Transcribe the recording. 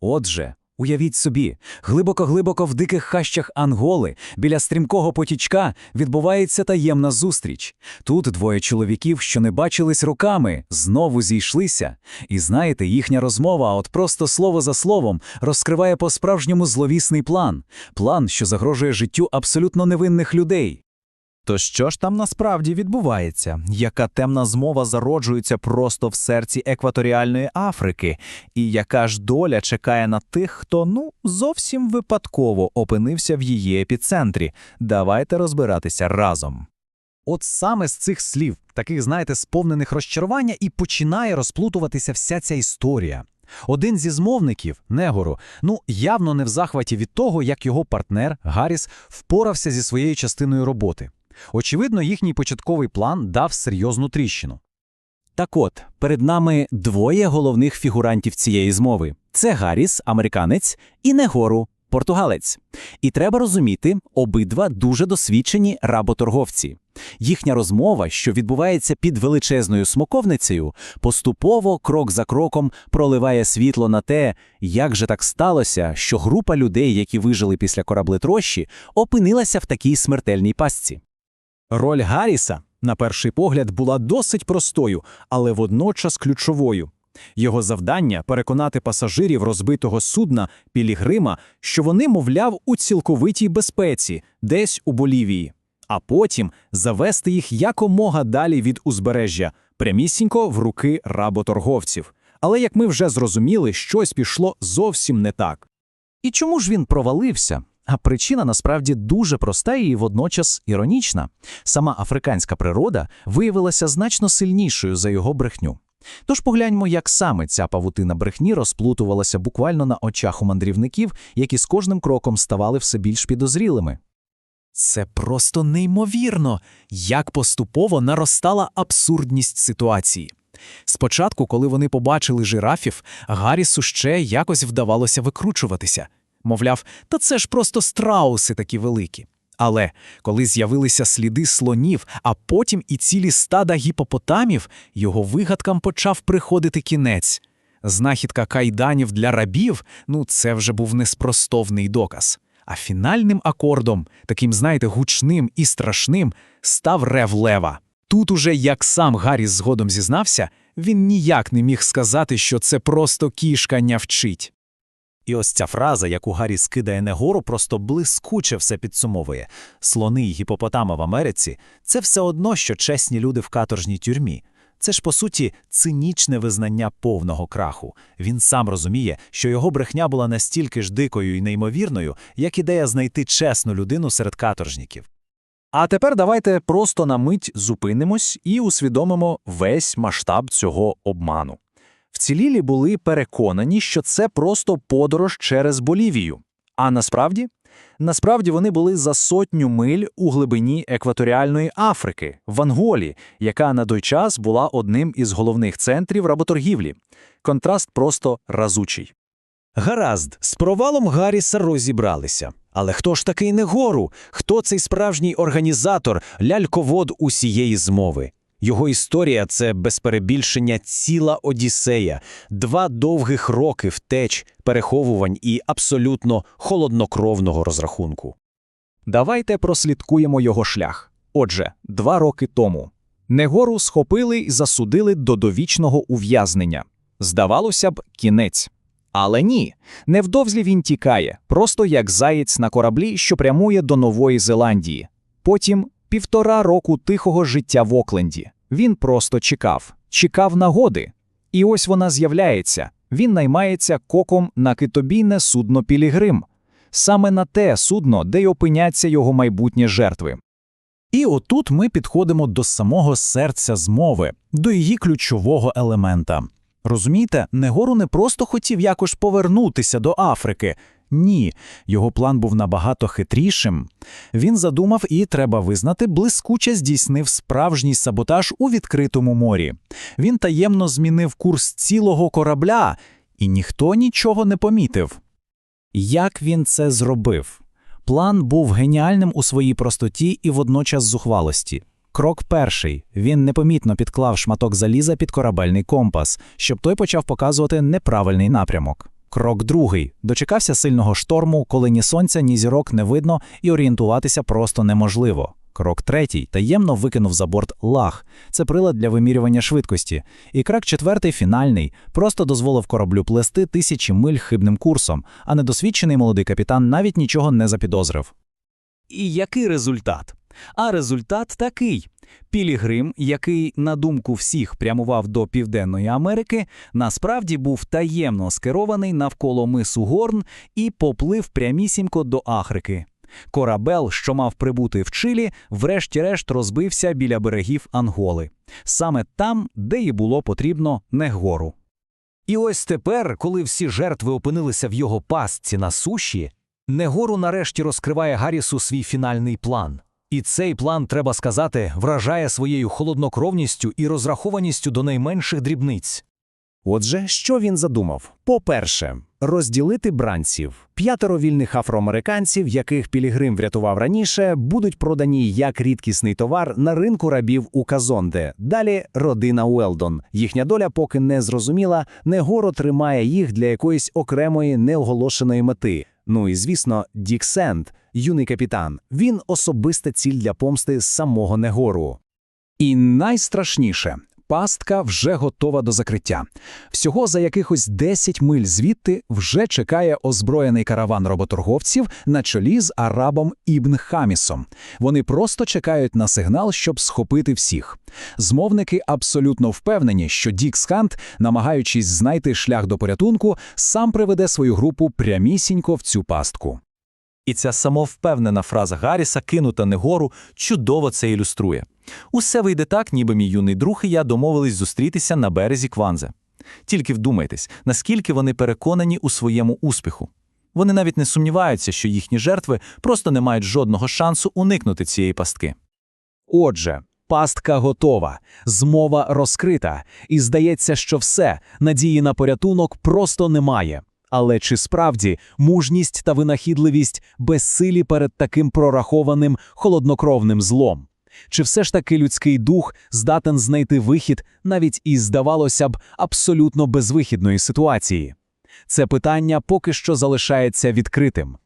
Отже, уявіть собі, глибоко-глибоко в диких хащах Анголи, біля стрімкого потічка, відбувається таємна зустріч. Тут двоє чоловіків, що не бачились роками, знову зійшлися. І знаєте, їхня розмова, от просто слово за словом, розкриває по-справжньому зловісний план. План, що загрожує життю абсолютно невинних людей. То що ж там насправді відбувається? Яка темна змова зароджується просто в серці екваторіальної Африки? І яка ж доля чекає на тих, хто ну зовсім випадково опинився в її епіцентрі? Давайте розбиратися разом. От саме з цих слів, таких, знаєте, сповнених розчарування, і починає розплутуватися вся ця історія. Один зі змовників, Негору, ну явно не в захваті від того, як його партнер Гарріс впорався зі своєю частиною роботи. Очевидно, їхній початковий план дав серйозну тріщину. Так от, перед нами двоє головних фігурантів цієї змови: це Гарріс, американець, і Негору, португалець. І треба розуміти, обидва дуже досвідчені работорговці. Їхня розмова, що відбувається під величезною смоковницею, поступово, крок за кроком, проливає світло на те, як же так сталося, що група людей, які вижили після кораблетрощі, опинилася в такій смертельній пастці. Роль Гарріса, на перший погляд, була досить простою, але водночас ключовою. Його завдання переконати пасажирів розбитого судна Пілігрима, що вони, мовляв, у цілковитій безпеці, десь у Болівії, а потім завести їх якомога далі від узбережжя, прямісінько в руки работорговців. Але як ми вже зрозуміли, щось пішло зовсім не так. І чому ж він провалився? А причина насправді дуже проста і водночас іронічна. Сама африканська природа виявилася значно сильнішою за його брехню. Тож погляньмо, як саме ця павутина брехні розплутувалася буквально на очах у мандрівників, які з кожним кроком ставали все більш підозрілими. Це просто неймовірно, як поступово наростала абсурдність ситуації. Спочатку, коли вони побачили жирафів, Гаррісу ще якось вдавалося викручуватися. Мовляв, та це ж просто страуси такі великі. Але коли з'явилися сліди слонів, а потім і цілі стада гіпопотамів, його вигадкам почав приходити кінець. Знахідка кайданів для рабів ну це вже був неспростовний доказ. А фінальним акордом, таким, знаєте, гучним і страшним, став рев лева. Тут уже, як сам Гарріс згодом зізнався, він ніяк не міг сказати, що це просто кішка нявчить. І ось ця фраза, яку Гаррі скидає Негору, просто блискуче все підсумовує. Слони й гіпопотами в Америці це все одно, що чесні люди в каторжній тюрмі. Це ж, по суті, цинічне визнання повного краху. Він сам розуміє, що його брехня була настільки ж дикою і неймовірною, як ідея знайти чесну людину серед каторжників. А тепер давайте просто на мить зупинимось і усвідомимо весь масштаб цього обману. Вцілілі були переконані, що це просто подорож через Болівію. А насправді? Насправді вони були за сотню миль у глибині екваторіальної Африки, в Анголі, яка на той час була одним із головних центрів работоргівлі. Контраст просто разучий. Гаразд, з провалом Гарріса розібралися. Але хто ж такий Негору? Хто цей справжній організатор, ляльковод усієї змови? Його історія це без перебільшення ціла Одіссея, два довгих роки втеч, переховувань і абсолютно холоднокровного розрахунку. Давайте прослідкуємо його шлях. Отже, два роки тому Негору схопили і засудили до довічного ув'язнення. Здавалося б, кінець. Але ні, невдовзі він тікає, просто як заєць на кораблі, що прямує до Нової Зеландії. Потім півтора року тихого життя в Окленді. Він просто чекав, чекав нагоди. І ось вона з'являється. Він наймається коком на китобійне судно Пілігрим, саме на те судно, де й опиняться його майбутні жертви. І отут ми підходимо до самого серця змови, до її ключового елемента. Розумієте, Негору не просто хотів якось повернутися до Африки. Ні, його план був набагато хитрішим. Він задумав і, треба визнати, блискуче здійснив справжній саботаж у відкритому морі. Він таємно змінив курс цілого корабля, і ніхто нічого не помітив. Як він це зробив? План був геніальним у своїй простоті і водночас зухвалості. Крок перший він непомітно підклав шматок заліза під корабельний компас, щоб той почав показувати неправильний напрямок. Крок другий. Дочекався сильного шторму, коли ні сонця, ні зірок не видно і орієнтуватися просто неможливо. Крок третій. Таємно викинув за борт лаг. Це прилад для вимірювання швидкості. І крок четвертий, фінальний, просто дозволив кораблю плести тисячі миль хибним курсом, а недосвідчений молодий капітан навіть нічого не запідозрив. І який результат? А результат такий. Пілігрим, який, на думку всіх, прямував до Південної Америки, насправді був таємно скерований навколо мису Горн і поплив прямісінько до Африки. Корабел, що мав прибути в Чилі, врешті-решт розбився біля берегів Анголи. Саме там, де і було потрібно Негору. І ось тепер, коли всі жертви опинилися в його пастці на суші, Негору нарешті розкриває Гаррісу свій фінальний план. І цей план, треба сказати, вражає своєю холоднокровністю і розрахованістю до найменших дрібниць. Отже, що він задумав? По-перше, розділити бранців. П'ятеро вільних афроамериканців, яких Пілігрим врятував раніше, будуть продані як рідкісний товар на ринку рабів у Казонде. Далі родина Уелдон. Їхня доля поки не зрозуміла, Негоро тримає їх для якоїсь окремої неоголошеної мети. Ну і звісно, Дік Сенд, юний капітан. Він особиста ціль для помсти з самого Негору. І найстрашніше. Пастка вже готова до закриття. Всього за якихось 10 миль звідти вже чекає озброєний караван работорговців на чолі з арабом Ібн Хамісом. Вони просто чекають на сигнал, щоб схопити всіх. Змовники абсолютно впевнені, що Дік Скант, намагаючись знайти шлях до порятунку, сам приведе свою групу прямісінько в цю пастку. І ця самовпевнена фраза Гарріса, кинута Негору, чудово це ілюструє. Усе вийде так, ніби мій юний друг і я домовились зустрітися на березі Кванзе. Тільки вдумайтесь, наскільки вони переконані у своєму успіху. Вони навіть не сумніваються, що їхні жертви просто не мають жодного шансу уникнути цієї пастки. Отже, пастка готова, змова розкрита, і здається, що все, надії на порятунок просто немає. Але чи справді мужність та винахідливість безсилі перед таким прорахованим холоднокровним злом? Чи все ж таки людський дух здатен знайти вихід навіть із, здавалося б, абсолютно безвихідної ситуації? Це питання поки що залишається відкритим.